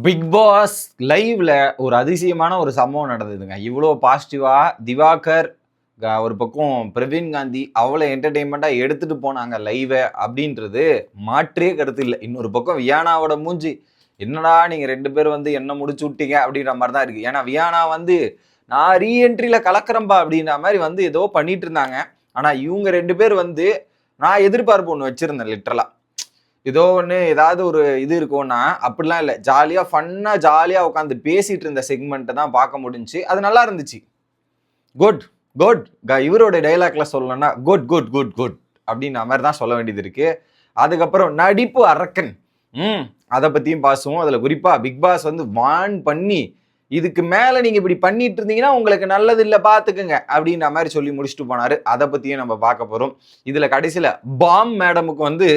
Big pass லைவ்ல ஒரு அதிசயமான ஒரு சம்பவம் நடந்ததுங்க. இவ்வளோ பாசிட்டிவா திவாகர் க- ஒரு பக்கம் பிரவீன் காந்தி அவ்வளோ என்டர்டெயின்மெண்ட்டாக எடுத்துட்டு போனாங்க லைவை அப்படின்றது மாற்றே கருத்து இல்லை. இன்னொரு பக்கம் வியானாவோட மூஞ்சி என்னடா நீங்கள் ரெண்டு பேரும் வந்து என்ன முடிச்சு விட்டீங்க? அப்படின்ற மாதிரி தான் இருக்குது ஏன்னா வியானா வந்து நான் ரீஎன்ட்ரியில் கலக்கிறம்பா அப்படின்ற மாதிரி வந்து ஏதோ பண்ணிட்டு இருந்தாங்க. ஆனால் இவங்க ரெண்டு பேர் வந்து நான் எதிர்பார்ப்பு ஒன்று வச்சுருந்தேன் லிட்ரலாக ஏதோ ஒன்று ஏதாவது ஒரு இது இருக்கும்னா அப்படிலாம் இல்லை. ஜாலியாக ஃபன்னாக ஜாலியாக உட்காந்து பேசிகிட்டு இருந்த செக்மெண்ட்டை தான் பார்க்க முடிஞ்சுச்சு. அது நல்லா இருந்துச்சு. குட் குட் இவரோட டைலாக்ல சொல்லணும்னா குட் குட் குட் குட் அப்படின்ற மாதிரி தான் சொல்ல வேண்டியது இருக்குது அதுக்கப்புறம் நடிப்பு அரக்கன். ம் அதை பற்றியும் பாசுவோம். அதில் குறிப்பாக பிக் பாஸ் வந்து வான் பண்ணி இதுக்கு மேலே நீங்கள் இப்படி பண்ணிட்டு இருந்தீங்கன்னா உங்களுக்கு நல்லது இல்லை பார்த்துக்குங்க அப்படின்ற மாதிரி சொல்லி முடிச்சுட்டு போனாரு. அதை பற்றியும் நம்ம பார்க்க போகிறோம் இதில் கடைசியில் பாம் மேடமுக்கு வந்து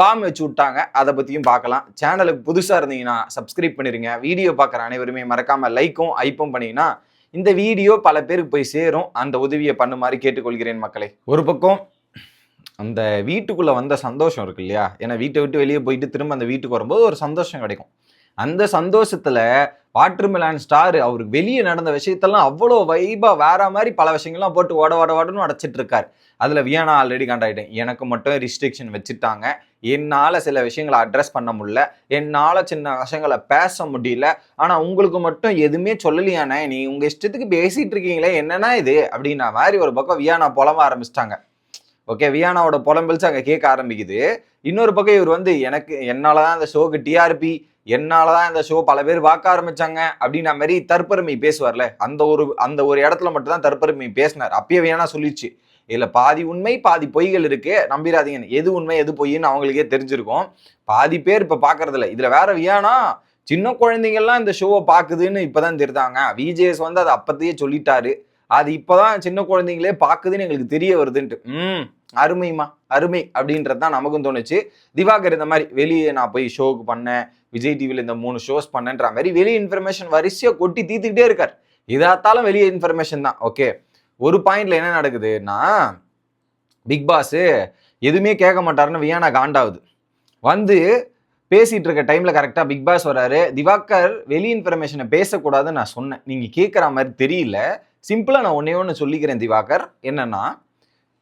பாம் வச்சு விட்டாங்க. அதை பற்றியும் பார்க்கலாம். சேனலுக்கு புதுசாக இருந்தீங்கன்னா சப்ஸ்கிரைப் பண்ணிருங்க. வீடியோ பார்க்குற அனைவருமே மறக்காமல் லைக்கும் ஐப்பும் பண்ணீங்கன்னா இந்த வீடியோ பல பேருக்கு போய் சேரும். அந்த உதவியை பண்ணுமாறு கேட்டுக்கொள்கிறேன் மக்களே. ஒரு பக்கம் அந்த வீட்டுக்குள்ளே வந்த சந்தோஷம் இருக்கு இல்லையா? ஏன்னா வீட்டை விட்டு வெளியே போயிட்டு திரும்ப அந்த வீட்டுக்கு வரும்போது ஒரு சந்தோஷம் கிடைக்கும். அந்த சந்தோஷத்துல வாட்டர்மெலான் ஸ்டார் அவருக்கு வெளியே நடந்த விஷயத்தெல்லாம் அவ்வளோ வைபா வேற மாதிரி பல விஷயங்கள்லாம் போட்டு ஓட ஓட ஓடன்னு அடைச்சிட்டு இருக்காரு அதில் வியானா ஆல்ரெடி கண்டாயிட்டேன். எனக்கு மட்டும் ரிஸ்ட்ரிக்ஷன் வச்சுட்டாங்க. என்னால் சில விஷயங்களை அட்ரஸ் பண்ண முடியல. என்னால் சின்ன விஷயங்களை பேச முடியல. ஆனால் உங்களுக்கு மட்டும் எதுவுமே சொல்லலையானே நீ உங்கள் இஷ்டத்துக்கு பேசிகிட்டு இருக்கீங்களே. என்னன்னா இது? அப்படின்னா மாதிரி ஒரு பக்கம் வியானா புலம்ப ஆரம்பிச்சிட்டாங்க. ஓகே வியானாவோட புலம்பெல்ஸ் அங்கே கேட்க ஆரம்பிக்குது. இன்னொரு பக்கம் இவர் வந்து எனக்கு என்னால் தான் அந்த ஷோக்கு டிஆர்பி என்னால தான் இந்த ஷோ பல பேர் பார்க்க ஆரம்பிச்சாங்க அப்படின்ற மாதிரி தற்பெருமை பேசுவார்ல. அந்த ஒரு அந்த ஒரு இடத்துல மட்டும் தான் தற்பெருமை பேசினார். அப்பயே வேணா சொல்லிடுச்சு இதில் பாதி உண்மை பாதி பொய்கள் இருக்கு. நம்பிராதீங்க. எது உண்மை எது பொய்ன்னு அவங்களுக்கே தெரிஞ்சிருக்கும். பாதி பேர் இப்போ பார்க்கறதில்ல இதில் வேற வியானா சின்ன குழந்தைங்கள்லாம் இந்த ஷோவை பார்க்குதுன்னு இப்போதான் தெரிந்தாங்க விஜேஎஸ் வந்து அதை அப்பத்தையே சொல்லிட்டாரு. அது இப்போதான் சின்ன குழந்தைங்களே பார்க்குதுன்னு எங்களுக்கு தெரிய வருதுன்ட்டு. ம் அருமைமா அருமை அப்படின்றது தான் நமக்கும் தோணுச்சு. திவாகர் இந்த மாதிரி வெளியே நான் போய் ஷோக்கு பண்ணேன். விஜய் டிவியில் இந்த மூணு ஷோஸ் பண்ணன்ற மாதிரி வெளியே இன்ஃபர்மேஷன் வரிசையா கொட்டி தீத்துக்கிட்டே இருக்கார். இதாத்தாலும் வெளியே இன்ஃபர்மேஷன் தான். ஓகே ஒரு பாயிண்ட்ல என்ன நடக்குதுன்னா பிக் பாஸ் எதுவுமே கேட்க மாட்டாருன்னு வியானா காண்டாவுது. வந்து பேசிட்டு இருக்க டைம்ல கரெக்டாக பிக் பாஸ் வராரு. திவாகர் வெளி இன்ஃபர்மேஷனை பேசக்கூடாதுன்னு நான் சொன்னேன். நீங்க கேட்குற மாதிரி தெரியல. சிம்பிளா நான் ஒன்றே ஒன்று சொல்லிக்கிறேன் திவாகர். என்னன்னா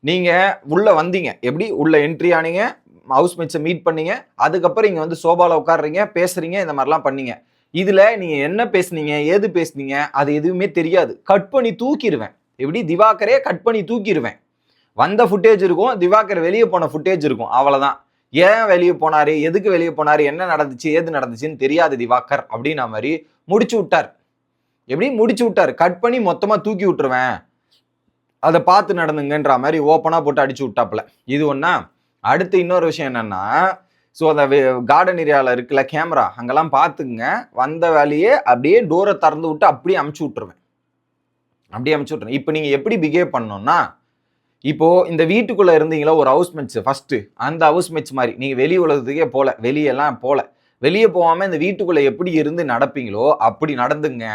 நீங்க உள்ள வந்தீங்க. எப்படி? உள்ள என்ட்ரி ஆனீங்க. ஹவுஸ் மேட்ஸை மீட் பண்ணீங்க. அதுக்கப்புறம் இங்கே வந்து சோபாவில் உட்காடுறீங்க பேசுகிறீங்க இந்த மாதிரிலாம் பண்ணீங்க. இதில் நீங்கள் என்ன பேசுனீங்க ஏது பேசுனீங்க அது எதுவுமே தெரியாது. கட் பண்ணி தூக்கிடுவேன் எப்படி? திவாகரே கட் பண்ணி தூக்கிடுவேன் வந்த ஃபுட்டேஜ் இருக்கும். திவாகர் வெளியே போன ஃபுட்டேஜ் இருக்கும். அவ்வளோதான் ஏன் வெளியே போனார்? எதுக்கு வெளியே போனார்? என்ன நடந்துச்சு? ஏது நடந்துச்சுன்னு தெரியாது திவாகர் அப்படின்ன மாதிரி முடிச்சு விட்டார். எப்படி? முடிச்சு விட்டார். கட் பண்ணி மொத்தமாக தூக்கி விட்டுருவேன். அதை பார்த்து நடந்துங்கன்ற மாதிரி ஓப்பனாக போட்டு அடிச்சு விட்டாப்புல. இது ஒன்றா அடுத்து இன்னொரு விஷயம் என்னன்னா ஸோ அந்த கார்டன் ஏரியாவில் இருக்குல்ல கேமரா அங்கெல்லாம் பார்த்துக்குங்க. வந்த வேலையே அப்படியே டோரை திறந்து விட்டு அப்படியே அமுச்சு விட்டுருவேன். அப்படியே அமுச்சு விட்டுருவேன். இப்போ நீங்கள் எப்படி பிஹேவ் பண்ணணும்னா இப்போ இந்த வீட்டுக்குள்ளே இருந்தீங்களா ஒரு ஹவுஸ் மேட்ச் ஃபஸ்ட்டு அந்த ஹவுஸ் மேட்ச் மாதிரி. நீங்கள் வெளி உலகத்துக்கே போல வெளியெல்லாம் போல. வெளியே போகாமல் இந்த வீட்டுக்குள்ளே எப்படி இருந்து நடப்பீங்களோ அப்படி நடந்துங்க.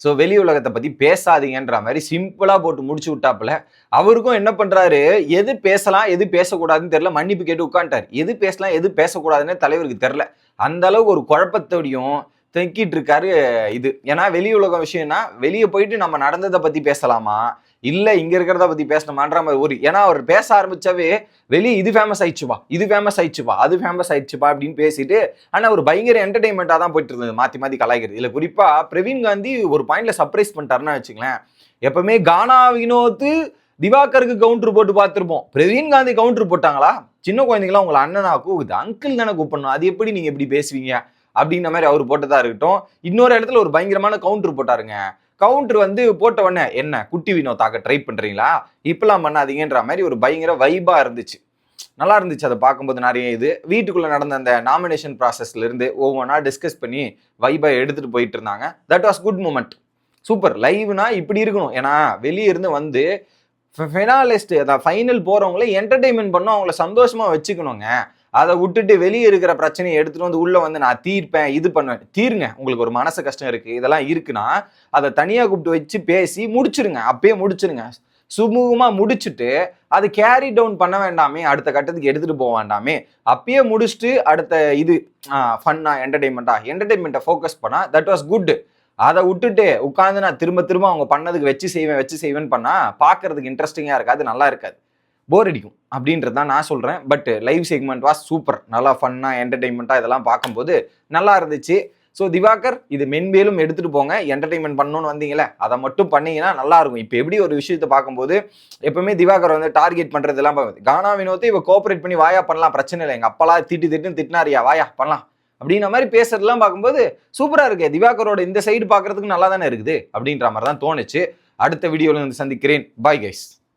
ஸோ வெளி உலகத்தை பற்றி பேசாதீங்கன்ற மாதிரி சிம்பிளாக போட்டு முடிச்சு விட்டாப்புல அவருக்கும் என்ன பண்ணுறாரு எது பேசலாம் எது பேசக்கூடாதுன்னு தெரில மன்னிப்பு கேட்டு உட்காந்துட்டார் எது பேசலாம் எது பேசக்கூடாதுன்னு தலைவருக்கு தெரில அந்த அளவுக்கு ஒரு குழப்பத்தோடையும் தெக்கிட்டு இருக்காரு இது. ஏன்னா வெளி உலகம் விஷயம்னா வெளியே போயிட்டு நம்ம நடந்ததை பற்றி பேசலாமா? இல்லை இங்கே இருக்கிறத பற்றி பேசணுமான்ற மாதிரி ஒரு ஏன்னா அவர் பேச ஆரம்பித்தாவே வெளியே இது ஃபேமஸ் ஆயிடுச்சுப்பா இது ஃபேமஸ் ஆயிடுச்சுப்பா அது ஃபேமஸ் ஆயிடுச்சுப்பா அப்படின்னு பேசிட்டு ஆனால் ஒரு பயங்கர என்டர்டைன்மெண்ட்டாக தான் போயிட்டு இருந்தது மாற்றி மாற்றி கலாய்க்கிறது. இல்லை குறிப்பாக பிரவீன் காந்தி ஒரு பாயிண்ட்ல சர்ப்ரைஸ் பண்ணிட்டாருன்னு வச்சுங்களேன் எப்பவுமே கானா வினோத்து திவாகருக்கு கவுண்டர் போட்டு பார்த்துருப்போம். பிரவீன் காந்தி கவுண்டர் போட்டாங்களா? சின்ன குழந்தைங்களாம் உங்களை அண்ணனா கூப்பிது அங்கிள் தானே கூப்பிடணும் அது எப்படி நீங்கள் எப்படி பேசுவீங்க? அப்படின்ற மாதிரி அவர் போட்டதா இருக்கட்டும். இன்னொரு இடத்துல ஒரு பயங்கரமான கவுண்டர் போட்டாருங்க. கவுண்டர் வந்து போட்ட உடனே என்ன குட்டி வினோத்தாக்க ட்ரை பண்றீங்களா? இப்பெல்லாம் பண்ணாதீங்கன்ற மாதிரி ஒரு பயங்கர வைபா இருந்துச்சு. நல்லா இருந்துச்சு அதை பார்க்கும்போது நிறைய இது. வீட்டுக்குள்ள நடந்த அந்த நாமினேஷன் ப்ராசஸ்ல இருந்து ஒவ்வொன்றா டிஸ்கஸ் பண்ணி வைபா எடுத்துட்டு போயிட்டு இருந்தாங்க. That was good moment super லைவ்னா இப்படி இருக்கணும். ஏன்னா வெளியே இருந்து வந்து ஃபைனாலிஸ்ட் அதான் ஃபைனல் போகிறவங்களே என்டர்டைன்மெண்ட் பண்ணும் அவங்கள சந்தோஷமாக வச்சுக்கணுங்க. அதை விட்டுட்டு வெளியே இருக்கிற பிரச்சனையை எடுத்துட்டு வந்து உள்ள வந்து நான் தீர்ப்பேன் இது பண்ணுவேன். தீருங்க. உங்களுக்கு ஒரு மனசு கஷ்டம் இருக்கு இதெல்லாம் இருக்குன்னா அதை தனியாக கூப்பிட்டு வச்சு பேசி முடிச்சிருங்க. அப்பயே முடிச்சிருங்க. சுமூகமாக முடிச்சுட்டு அது கேரி டவுன் பண்ண வேண்டாமே அடுத்த கட்டத்துக்கு எடுத்துகிட்டு போக வேண்டாமே. அப்பயே முடிச்சுட்டு அடுத்த இது ஃபன்னா என்டர்டைன்மெண்ட்டா என்டர்டைன்மெண்ட்டை ஃபோக்கஸ் பண்ணால் தட் வாஸ் குட் அதை விட்டுட்டு உட்காந்து நான் திரும்ப திரும்ப அவங்க பண்ணதுக்கு வச்சு செய்வேன் வச்சு செய்வேன்னு பண்ணால் பார்க்கறதுக்கு இன்ட்ரெஸ்டிங்காக இருக்காது நல்லா இருக்காது. போர் அடிக்கும். அப்படின்றது தான் நான் சொல்கிறேன் but live segment was super நல்லா ஃபன்னாக என்டர்டைன்மெண்ட்டாக இதெல்லாம் பார்க்கும்போது நல்லா இருந்துச்சு. ஸோ திவாகர் இது மென்மேலும் எடுத்துகிட்டு போங்க. என்டர்டைன்மெண்ட் பண்ணணும்னு வந்தீங்களே அதை மட்டும் பண்ணீங்கன்னா நல்லாயிருக்கும் இப்போ எப்படி ஒரு விஷயத்தை பார்க்கும்போது எப்பவுமே திவாகர் வந்து டார்கெட் பண்ணுறதுலாம் பார்க்குது கானா வினோத்தை இவ கோஆப்ரேட் பண்ணி வாயா பண்ணலாம் பிரச்சனை இல்லை. எங்கள் அப்பெல்லாம் திட்டு திட்டுன்னு திட்டினாரியா வாயா பண்ணலாம். அப்படின்ற மாதிரி பேசுறதுலாம் பார்க்கும்போது சூப்பராக இருக்கு. திவாகரோட இந்த சைடு பார்க்கறதுக்கு நல்லா தானே இருக்குது அப்படின்ற மாதிரி தான் தோணுச்சு. அடுத்த வீடியோவில் வந்து சந்திக்கிறேன். Bye guys